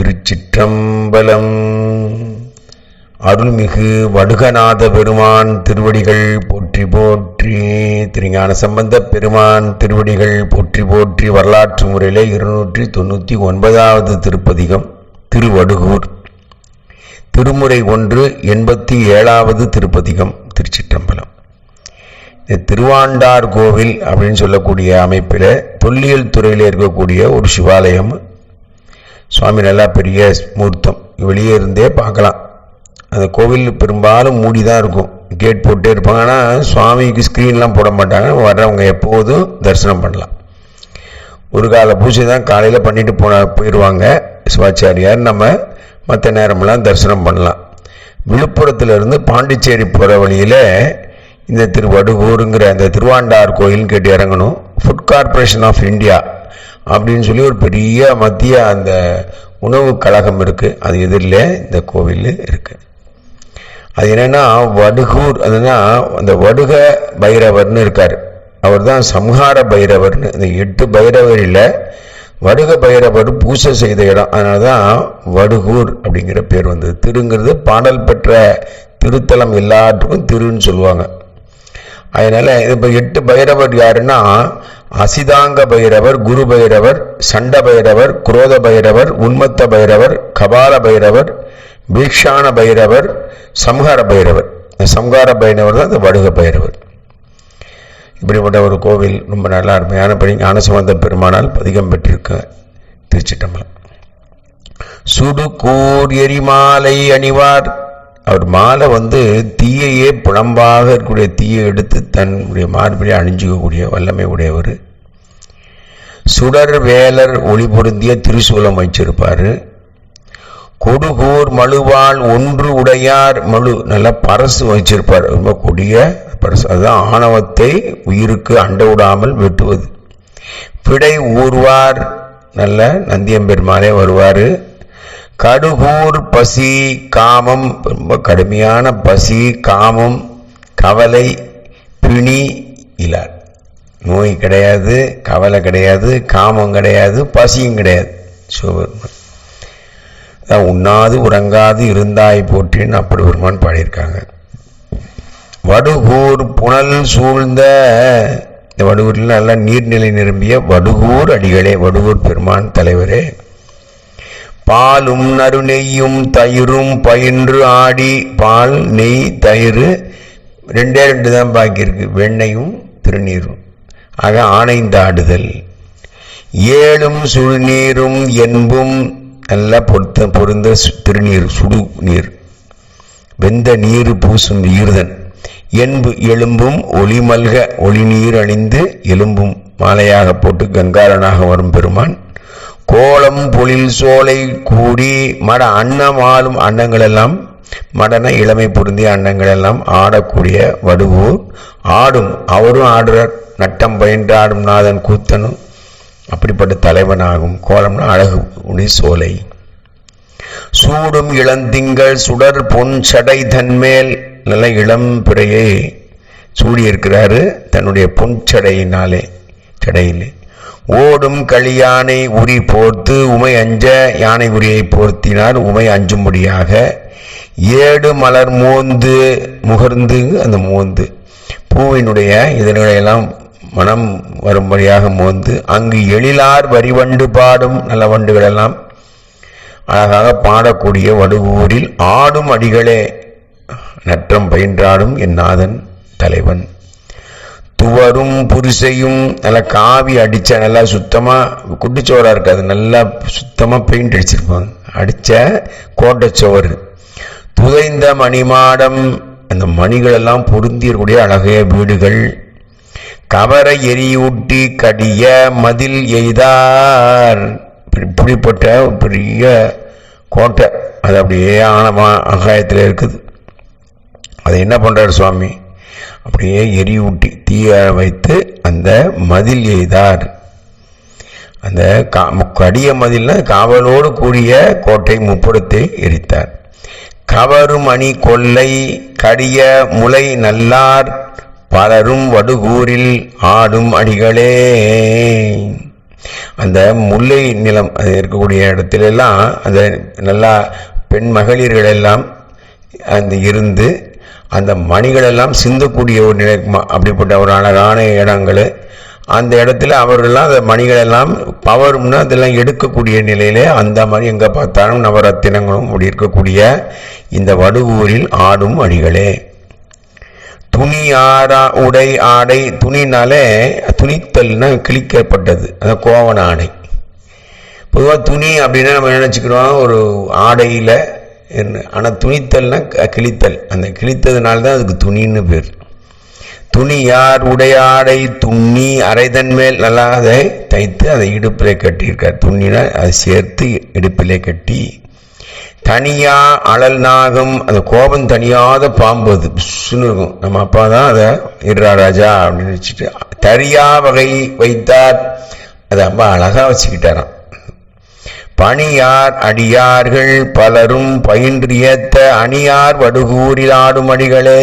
திருச்சிற்றம்பலம். அருள்மிகு வடுகநாத பெருமான் திருவடிகள் போற்றி போற்றி திருஞான சம்பந்த பெருமான் திருவடிகள் போற்றி போற்றி வரலாற்று முறையில் இருநூற்றி தொண்ணூற்றி ஒன்பதாவது திருப்பதிகம் திருவடுகூர். திருமுறை ஒன்று எண்பத்தி ஏழாவது திருப்பதிகம் திருச்சிற்றம்பலம். திருவாண்டார் கோவில் அப்படின்னு சொல்லக்கூடிய அமைப்பில் தொல்லியல் துறையில் இருக்கக்கூடிய ஒரு சிவாலயம் சுவாமி நல்லா பெரிய மூர்த்தம். வெளியே இருந்தே பார்க்கலாம். அந்த கோவில் பெரும்பாலும் மூடி தான் இருக்கும். கேட் போட்டே இருப்பாங்க. ஆனால் சுவாமிக்கு ஸ்க்ரீன்லாம் போட மாட்டாங்க. வர்றவங்க எப்போதும் தரிசனம் பண்ணலாம். ஒரு கால பூஜை தான் காலையில் பண்ணிட்டு போன போயிடுவாங்க சிவாச்சாரியார் நம்ம மற்ற நேரமெல்லாம் தரிசனம் பண்ணலாம். விழுப்புரத்துலேருந்து பாண்டிச்சேரி போகிற வழியில் இந்த திருவடுகூருங்கிற அந்த திருவாண்டார் கோயில்னு கேட்டு இறங்கணும். ஃபுட் கார்ப்பரேஷன் ஆஃப் இந்தியா அப்படின்னு சொல்லி ஒரு பெரிய மத்திய அந்த உணவு கழகம் இருக்குது அது எதிரில் இந்த கோவில் இருக்குது அது என்னென்னா வடுகூர் அதுனா அந்த வடுக பைரவர்னு இருக்கார். அவர் தான் சம்ஹார பைரவர்னு. இந்த எட்டு பைரவரில் வடுக பைரவர் பூசை செய்த இடம். அதனால தான் வடுகூர் அப்படிங்கிற பேர் வந்தது. திருங்கிறது பாடல் பெற்ற திருத்தலம் எல்லாத்துக்கும் திருன்னு சொல்லுவாங்க. அதனால் இப்போ எட்டு பைரவர் யாருன்னா அசிதாங்க பைரவர் குரு பைரவர் சண்ட பைரவர் குரோத பைரவர் உன்மத்த பைரவர் கபால பைரவர் பீக்ஷான பைரவர் சம்ஹார பைரவர். இந்த சம்ஹார பைரவர் தான் இந்த வடுக பைரவர். இப்படிப்பட்ட ஒரு கோவில் ரொம்ப நல்லா அருமையான பணி ஞானசம்பந்த பெருமானால் பதிகம் பெற்றிருக்க திருச்சிட்டம்பலம். சுடுகூர் எரிமாலை அணிவார். அவர் மாலை வந்து தீயையே புலம்பாக இருக்கக்கூடிய தீயை எடுத்து தன்னுடைய மார்பிலே அணிஞ்சிக்கக்கூடிய வல்லமை உடையவர். சுடர் வேலர் ஒளி பொருந்திய திருசூலம் வச்சிருப்பார் கொடுகூர் மழுவால் ஒன்று உடையார் மழு நல்ல பரசு வச்சிருப்பார் ரொம்ப கொடிய பரசு. அதுதான் ஆணவத்தை உயிருக்கு அண்ட விடாமல் வெட்டுவது. பிடை ஊர்வார் நல்ல நந்தியம்பெருமானே வருவார். கடுகூர் பசி காமம் ரொம்ப கடுமையான பசி காமம் கவலை பிணி இலார் நோய் கிடையாது கவலை கிடையாது காமம் கிடையாது பசியும் கிடையாது. சிவபெருமான் அதான் உண்ணாது உறங்காது இருந்தாய் போற்றின்னு அப்படி பெருமான் பாடியிருக்காங்க. வடுகூர் புனல் சூழ்ந்த இந்த வடுகூரில் நல்லா நீர்நிலை நிரம்பிய வடுகூர் அடிகளே வடுகூர் பெருமான் தலைவரே. பாலும் நறுநெய்யும் தயிரும் பயின்று ஆடி பால் நெய் தயிர் ரெண்டே ரெண்டு தான் பாக்கியிருக்கு வெண்ணையும் திருநீரும். ஆக ஆணைந்தாடுதல். ஏழும் சுடுநீரும் என்பும் நல்லா பொருத்த பொருந்த திருநீர் சுடு நீர் வெந்த நீர் பூசும் ஈர்தன் என்பு எலும்பும் ஒளிமல்க ஒளிநீர் அணிந்து எலும்பும் மாலையாக போட்டு கங்காரனாக வரும் பெருமான். கோலம் பொழில் சோலை கூடி மட அன்னம் ஆளும் அன்னங்கள் எல்லாம் மடன இளமை பொருந்திய அன்னங்கள் எல்லாம் ஆடக்கூடிய வடுவூர். ஆடும் அவரும் ஆடுற நட்டம் பயின்று ஆடும் நாதன் கூத்தனும் அப்படிப்பட்ட தலைவனாகும். கோலம்னா அழகு உடி சோலை. சூடும் இளந்திங்கள் சுடர் பொன் சடை தன்மேல் நல்ல இளம் பிறையை சூடியிருக்கிறாரு தன்னுடைய பொன் சடையினாலே சடையிலே. ஓடும் களியானை உரி போர்த்து உமை அஞ்ச யானை உரியை போர்த்தினார் உமை அஞ்சும்படியாக. ஏடு மலர் மோந்து முகர்ந்து அந்த மோந்து. பூவினுடைய இதனையெல்லாம் மனம் வரும்படியாக மோந்து அங்கு எழிலார் வரிவண்டு பாடும் நல்ல வண்டுகளெல்லாம் அழகாக பாடக்கூடிய வடுவூரில் ஆடும் அடிகளே நற்றம் பயின்றாடும் என் நாதன் தலைவன். துவரும் புரிசையும் நல்லா காவி அடித்த நல்லா சுத்தமாக குட்டிச்சோராக இருக்காது. நல்லா சுத்தமாக பெயிண்ட் அடிச்சிருப்பாங்க. அடித்த கோட்டைச்சோறு புதைந்த மணிமாடம் அந்த மணிகளெல்லாம் பொருந்தியக்கூடிய அழகிய வீடுகள். கவரை எரியூட்டி கடிய மதில் எய்தார். இப்படிப்பட்ட ஒரு பெரிய கோட்டை. அது அப்படியே ஆழமாக ஆகாயத்தில் இருக்குது. அதை என்ன பண்ணுறார் சுவாமி? அப்படியே எரியூட்டி தீய வைத்து அந்த மதில் எய்தார். அந்த கா கடிய மதில்னா காவலோடு கூடிய கோட்டை முப்புறத்தை எரித்தார். கவரும் அணி கொள்ளை கடிய முளை நல்லார் பலரும் வடுகூரில் ஆடும் அடிகளே. அந்த முல்லை நிலம் அது இருக்கக்கூடிய இடத்துல எல்லாம் அந்த நல்லா பெண் மகளிர்கள் எல்லாம் அந்த இருந்து அந்த மணிகளெல்லாம் சிந்தக்கூடிய ஒரு நிலை அப்படிப்பட்ட ஒரு அழகான இடங்கள் அந்த இடத்துல அவர்கள்லாம் அந்த மணிகளெல்லாம் பவரும்னு அதெல்லாம் எடுக்கக்கூடிய நிலையிலே அந்த மாதிரி எங்கே பார்த்தாலும் நவரத்தினங்களும் அப்படி இருக்கக்கூடிய இந்த வடுவூரில் ஆடும் அடிகளே துணி ஆறா உடை ஆடை துணினாலே துணித்தல்னா கிழிக்கப்பட்டது அந்த கோவண ஆடை. பொதுவாக துணி அப்படின்னா நம்ம நினச்சிக்கிறோம் ஒரு ஆடையில் ஆனால் துணித்தல்னா கிழித்தல். அந்த கிழித்ததுனால தான் அதுக்கு துணின்னு பேர். துணி யார் உடையாடை துண்ணி அரைதன் மேல் நல்லா அதை தைத்து அதை இடுப்பிலே கட்டியிருக்கார். துணினா அதை சேர்த்து இடுப்பிலே கட்டி தனியா அழல் நாகம் அந்த கோபம் தனியாத பாம்பு அது. புஷ்ஷுன்னு இருக்கும். நம்ம அப்பா தான் அதை இர்ரா ராஜா அப்படின்னு வச்சுட்டு தரியா வகை வைத்தார். அதை ரொம்ப அழகாக வச்சுக்கிட்டாராம். பணியார் அடியார்கள் பலரும் பயின்றியத்த அணியார் வடுகூரில் ஆடும் அடிகளே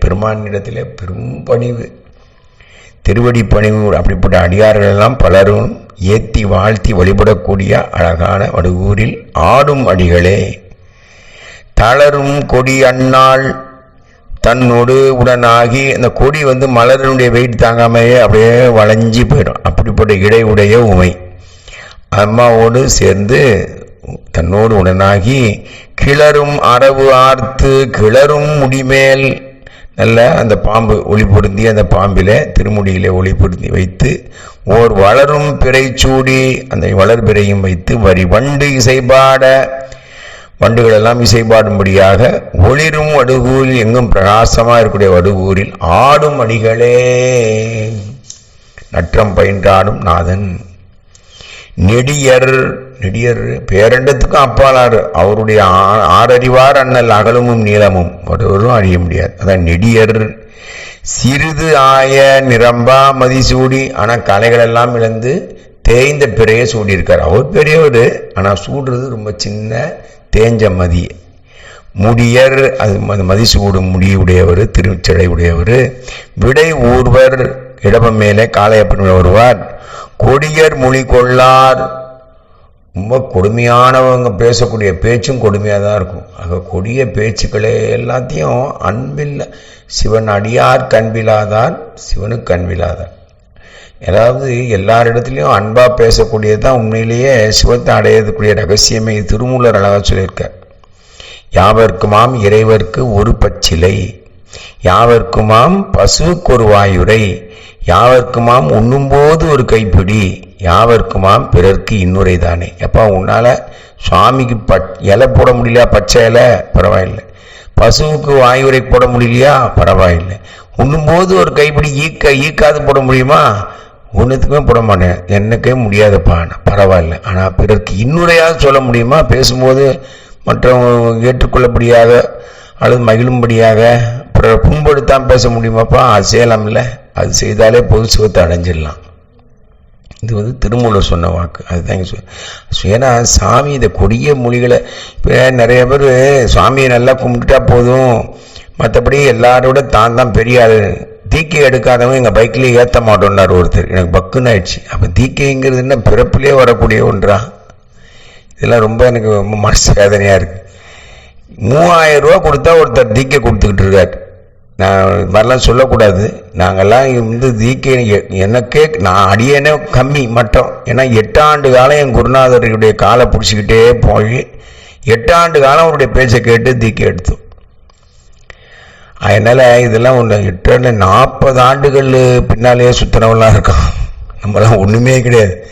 பெருமானிடத்திலே பெரும் பணிவு. திருவடி பணிவு அப்படிப்பட்ட அடியார்கள் எல்லாம் பலரும் ஏத்தி வாழ்த்தி வழிபடக்கூடிய அழகான வடுகூரில் ஆடும் அடிகளே. தளரும் கொடி அண்ணாள் தன்னோடு உடனாகி அந்த கொடி வந்து மலரினுடைய வெயிட் தாங்காமையே அப்படியே வளைஞ்சி போயிடும். அப்படிப்பட்ட இடையுடைய உமை. அம்மாவோடு சேர்ந்து தன்னோடு உடனாகி கிளரும் அரவு ஆர்த்து கிளரும் முடிமேல் நல்ல அந்த பாம்பு ஒளி பொருந்தி அந்த பாம்பில் திருமுடியிலே ஒளி பொருந்தி வைத்து ஓர் வளரும் பிறை சூடி அந்த வளர்பிறையும் வைத்து வரி வண்டு இசைபாட வண்டுகளெல்லாம் இசைபாடும்படியாக ஒளிரும் வடுகூரில் எங்கும் பிரகாசமாக இருக்கக்கூடிய வடுகூரில் ஆடும் அடிகளே நற்றம் பயின்றாடும் நாதன் நெடியர் நெடியர் பேரண்டத்துக்கும் அப்பாலார் அவருடைய ஆ- ஆறறிவார் அண்ணல் அகலமும் நீளமும். ஒருவரும் அறிய முடியாது. அதான் நெடியர். சிறிது ஆய நிரம்பா மதிசூடி ஆனால் கலைகள் எல்லாம் இழந்து தேய்ந்த பிறையை சூடியிருக்கார். அவர் பெரியவர் ஆனால் சூடுறது ரொம்ப சின்ன தேஞ்ச மதி. முடியர் அது ம- முடியுடையவர் திருச்சடை உடையவர் விடை ஊர்வர் இடபம் மேலே காளையப்பன் வருவார் கொடியர் மொழி கொள்ளார். ரொம்ப கொடுமையானவங்க பேசக்கூடிய பேச்சும் கொடுமையாக தான் இருக்கும். ஆக கொடிய பேச்சுக்களை எல்லாத்தையும் அன்பில் சிவன் அடியார் கண்பிலாதான் சிவனுக்கு கண்பிலாதான் அதாவது எல்லாரிடத்துலையும் அன்பாக பேசக்கூடியது தான் உண்மையிலேயே சிவத்தை அடையக்கூடிய ரகசியமே. திருமூலர் அழகாக சொல்லியிருக்கார். யாவர்க்குமாம் இறைவர்க்கு ஒரு பச்சிலை யாவர்க்குமாம் பசுவுக்கு ஒரு வாயுரை யாவர்க்குமாம் உண்ணும்போது ஒரு கைப்பிடி. யாவர்க்குமாம் பிறர்க்கு இன்னுரை தானே எப்பா உன்னால் சுவாமிக்கு பட் இலை போட முடியலையா? பச்சை இலை? பரவாயில்லை. பசுவுக்கு வாயுரை போட முடியலையா? பரவாயில்லை. உண்ணும்போது ஒரு கைப்பிடி ஈக்க ஈக்காது போட முடியுமா? ஒன்றுத்துக்குமே போட மாட்டேன். என்னக்கே முடியாதுப்பா பரவாயில்ல. ஆனால் பிறர்க்கு இன்னுரையாவது சொல்ல முடியுமா? பேசும்போது மற்றவங்க ஏற்றுக்கொள்ளப்படியாக அல்லது மகிழும்படியாக பிறர் புண்படுத்தாம பேச முடியுமாப்பா? அது இல்லை அது செய்தாலே பொது சுகத்தை அடைஞ்சிடலாம். இது வந்து திருமூலர் சொன்ன வாக்கு. அதுதான் இங்க சொல் ஏன்னா சாமி இந்த கொடிய மொழிகளை இப்போ நிறைய பேர் சாமியை நல்லா கும்பிட்டுட்டா போதும். மற்றபடி எல்லாரோட தான் தான் பெரிய ஆள். தீக்கை எடுக்காதவன் எங்கள் பைக்லேயே ஏற்ற மாட்டோம்னார் ஒருத்தர். எனக்கு பக்குன்னு ஆயிடுச்சு. அப்போ தீக்கைங்கிறது என்ன பிறப்புலேயே வரக்கூடிய ஒன்றா? இதெல்லாம் ரொம்ப எனக்கு ரொம்ப மனசு வேதனையாக இருக்குது மூவாயிரம் ரூபா கொடுத்தா ஒருத்தர் தீக்கை கொடுத்துக்கிட்டு இருக்கார். நான் இது மாதிரிலாம் சொல்லக்கூடாது நாங்கள்லாம் வந்து தீக்க எனக்கே நான் அடியேனே கம்மி மட்டும் ஏன்னா எட்டாண்டு காலம் என் குருநாதருடைய காலை பிடிச்சிக்கிட்டே போய் எட்டாண்டு காலம் அவருடைய பேச்சை கேட்டு தீக்க எடுத்தோம். அதனால் இதெல்லாம் ஒன்று எட்டு நாற்பது ஆண்டுகள் பின்னாலேயே சுத்தினவெல்லாம் இருக்கான். நம்மலாம் ஒன்றுமே கிடையாது.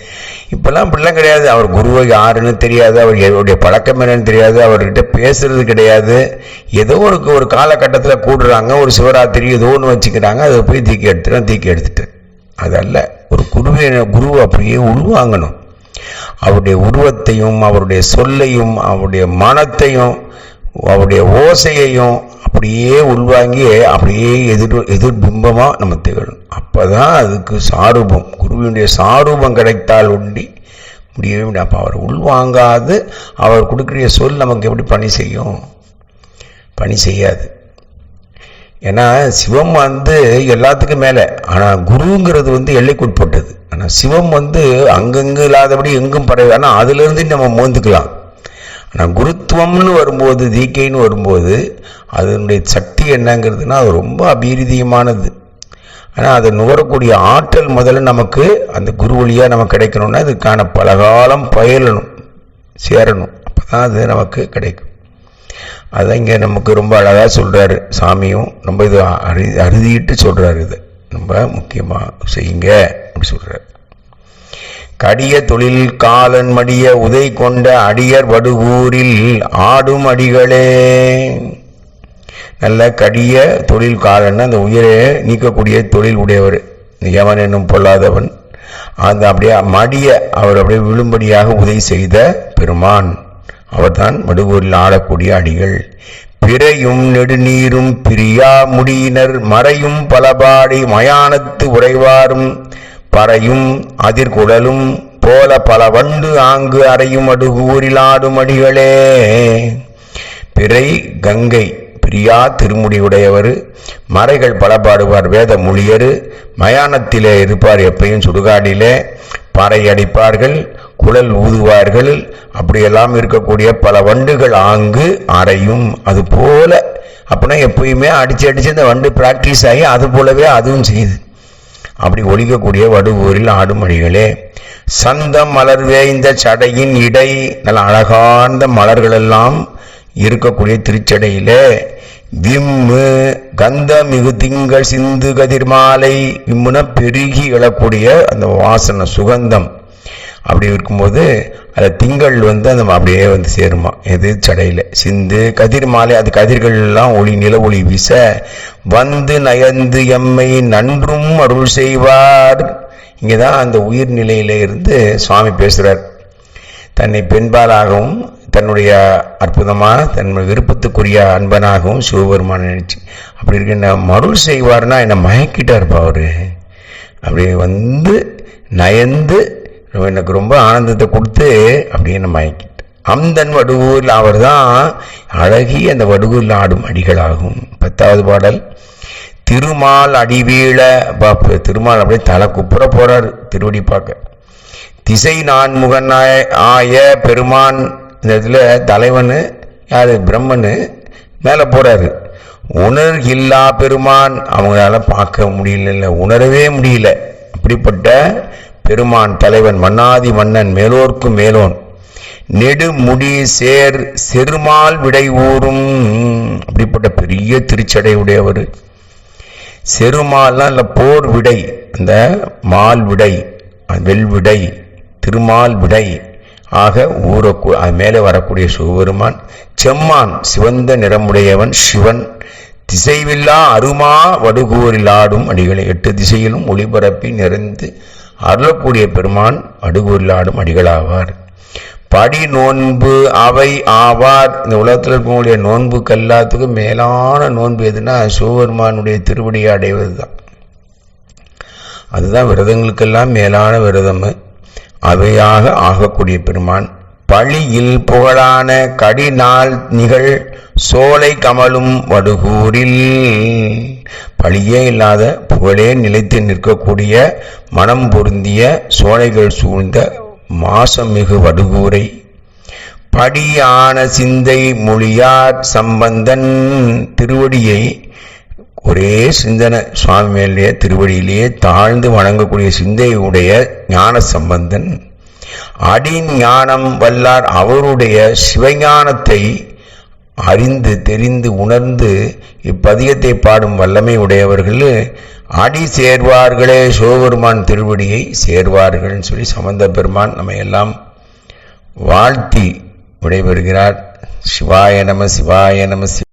இப்போல்லாம் அப்படிலாம் கிடையாது. அவர் குருவை யாருன்னு தெரியாது. அவர் அவருடைய பழக்கம் என்னன்னு தெரியாது. அவர்கிட்ட பேசுறது கிடையாது. ஏதோ ஒரு ஒரு காலகட்டத்தில் கூடுறாங்க. ஒரு சிவராத்திரி ஏதோ ஒன்று வச்சுக்கிறாங்க. அதை போய் தீக்கி எடுத்துட்டேன் தீக்கி எடுத்துட்டேன். அதல்ல ஒரு குருவை குருவை அப்படியே உள்வாங்கணும் அவருடைய உருவத்தையும் அவருடைய சொல்லையும் அவருடைய மனத்தையும் அவருடைய ஓசையையும் அப்படியே உள்வாங்கி அப்படியே எதிர் எதிர்பிம்பமாக நம்ம திகழும். அப்போ தான் அதுக்கு சாரூபம் குருவினுடைய சாரூபம் கிடைத்தால் உண்டி முடியவே முடியாது. அப்போ அவர் உள்வாங்காது அவர் கொடுக்குற சொல் நமக்கு எப்படி பணி செய்யும்? பணி செய்யாது. ஏன்னா சிவம் வந்து எல்லாத்துக்கும் மேலே. ஆனால் குருங்கிறது வந்து எல்லைக்குட்பட்டது ஆனால் சிவம் வந்து அங்கங்கு இல்லாதபடி எங்கும் பரவி ஆனால் அதுலேருந்து நம்ம மோந்துக்கலாம். ஆனால் குருத்துவம்னு வரும்போது தீக்கைன்னு வரும்போது அதனுடைய சக்தி என்னங்கிறதுனா அது ரொம்ப அபீரிதியமானது. ஆனால் அதை நுகரக்கூடிய ஆற்றல் முதல்ல நமக்கு அந்த குரு வழியாக நமக்கு கிடைக்கணும்னா அதுக்கான பலகாலம் பயிலணும் சேரணும். அப்போ தான் அது நமக்கு கிடைக்கும். அதான் இங்கே நமக்கு ரொம்ப அழகாக சொல்கிறாரு சாமியும். ரொம்ப இது அறு அறுதிட்டு சொல்கிறாரு இது. ரொம்ப முக்கியமாக செய்யுங்க அப்படி சொல்கிறார் கடிய தொழில் காலன் மடிய உதை கொண்ட அடியர் வடுகூரில் ஆடும் அடிகளே. நல்ல கடிய தொழில் காலன் அந்த உயிரை நீக்கக்கூடிய தொழில் உடையவர். யவன் என்னும் பொல்லாதவன். அந்த அப்படியே மடிய அவர் அப்படியே விழும்படியாக உதவி செய்த பெருமான். அவர்தான் வடுகூரில் ஆடக்கூடிய அடிகள். பிறையும் நெடுநீரும் பிரியா முடியினர். மறையும் பலபாடி மயானத்து உறைவாரும். பறையும் அதிர்குழலும் போல பல வண்டு ஆங்கு அறையும் அடுகு ஆடும் அடிகளே. பிறை கங்கை பிரியா திருமுடியுடையவர் மறைகள் பல பாடுவார் வேத மொழியரு மயானத்திலே இருப்பார் எப்பையும் சுடுகாடிலே பறை அடிப்பார்கள் குழல் ஊதுவார்கள் அப்படியெல்லாம் இருக்கக்கூடிய பல வண்டுகள் ஆங்கு அறையும். அது போல அப்படின்னா எப்பயுமே அடிச்சு அடிச்சு அந்த வண்டு பிராக்டிஸ் ஆகி அது போலவே அதுவும் செய்யுது. அப்படி ஒழிக்கக்கூடிய வடுவூரில் ஆடுமொழிகளே சந்தம் மலர்வே இந்த சடையின் இடை. நல்ல அழகார்ந்த மலர்களெல்லாம் இருக்கக்கூடிய திருச்சடையிலே. விம்மு கந்த மிகு திங்கள் சிந்து கதிர் மாலை விம்முன பெருகி எழக்கூடிய அந்த வாசனை சுகந்தம். அப்படி இருக்கும்போது அதில் திங்கள் வந்து அந்த அப்படியே வந்து சேருமா. எது சடையில். சிந்து கதிர் மாலை அது கதிர்கள்லாம் ஒளி நில ஒளி வீச வந்து நயந்து எம்மை நன்றும் அருள் செய்வார். இங்கே தான் அந்த உயிர் இருந்து சுவாமி பேசுகிறார் தன்னை பெண்பாலாகவும் தன்னுடைய அற்புதமான தன் விருப்பத்துக்குரிய அன்பனாகவும் சிவபெருமான் நினைச்சு அப்படி இருக்க என்ன மருள் செய்வார்னா என்னை மயக்கிட்டா இருப்பா அவர். அப்படி வந்து நயந்து எனக்கு ரொம்ப ஆனந்தத்தை கொடுத்து அப்படியே என்ன மயக்கிட்டு அந்தன் வடுவூரில் அவர் தான் அழகி அந்த வடுவூரில் ஆடும் அடிகளாகும். பத்தாவது பாடல். திருமால் அடிவீழ பாப்பு திருமால் அப்படியே தலை குப்புற போறாரு திருவடி பார்க்க திசை நான் முகநாய ஆய பெருமான் இந்த இடத்துல தலைவனு யார் பிரம்மனு மேலே போறாரு. உணர் இல்லா பெருமான் அவங்களால பார்க்க முடியல உணரவே முடியல. அப்படிப்பட்ட பெருமான் தலைவன் மன்னாதி மன்னன் மேலோர்க்கு மேலோன். நெடுமுடி சேர் செருமால் விடை ஊறும். அப்படிப்பட்ட பெரிய திருச்சடை உடையவர். செருமால்லாம் இல்லை போர் விடை அந்த மால் விடை வெல்விடை திருமால் விடை ஆக ஊற மேலே வரக்கூடிய சிவபெருமான். செம்மான் சிவந்த நிறமுடையவன் சிவன். திசைவில்லா அருமா வடுகூரில் ஆடும் அடிகளை எட்டு திசையிலும் ஒளிபரப்பி நிறைந்து அருளக்கூடிய பெருமான் வடுகூரில் அடிகளாவார். படி நோன்பு அவை ஆவார். இந்த உலகத்தில் இருக்கக்கூடிய நோன்புக்கு எல்லாத்துக்கும் மேலான நோன்பு எதுனா சிவபெருமானுடைய திருவடியை அடைவது தான் அதுதான் விரதங்களுக்கெல்லாம் மேலான விரதம். அவையாக ஆகக்கூடிய பெருமான். பழியில் புகழான கடிநாள் நிகழ் சோலை கமலும் வடுகூரில். பழியே இல்லாத புகழே நிலைத்து நிற்கக்கூடிய மனம் பொருந்திய சோலைகள் சூழ்ந்த மாசமிகு வடுகூரை. படியான சிந்தை மொழியார் சம்பந்தன் திருவடியை ஒரே சிந்தனை சுவாமி மேலேயே திருவடியிலேயே தாழ்ந்து வணங்கக்கூடிய சிந்தையுடைய ஞான சம்பந்தன் அடி ஞானம் வல்லார் அவருடைய சிவஞானத்தை அறிந்து தெரிந்து உணர்ந்து இப்பதியத்தை பாடும் வல்லமை உடையவர்கள் அடி சேர்வார்களே சிவபெருமான் திருவடியை சேர்வார்கள்னு சொல்லி சம்பந்த பெருமான் நம்ம எல்லாம் வாழ்த்தி விடைபெறுகிறார். சிவாய நம சிவாய நம சிவ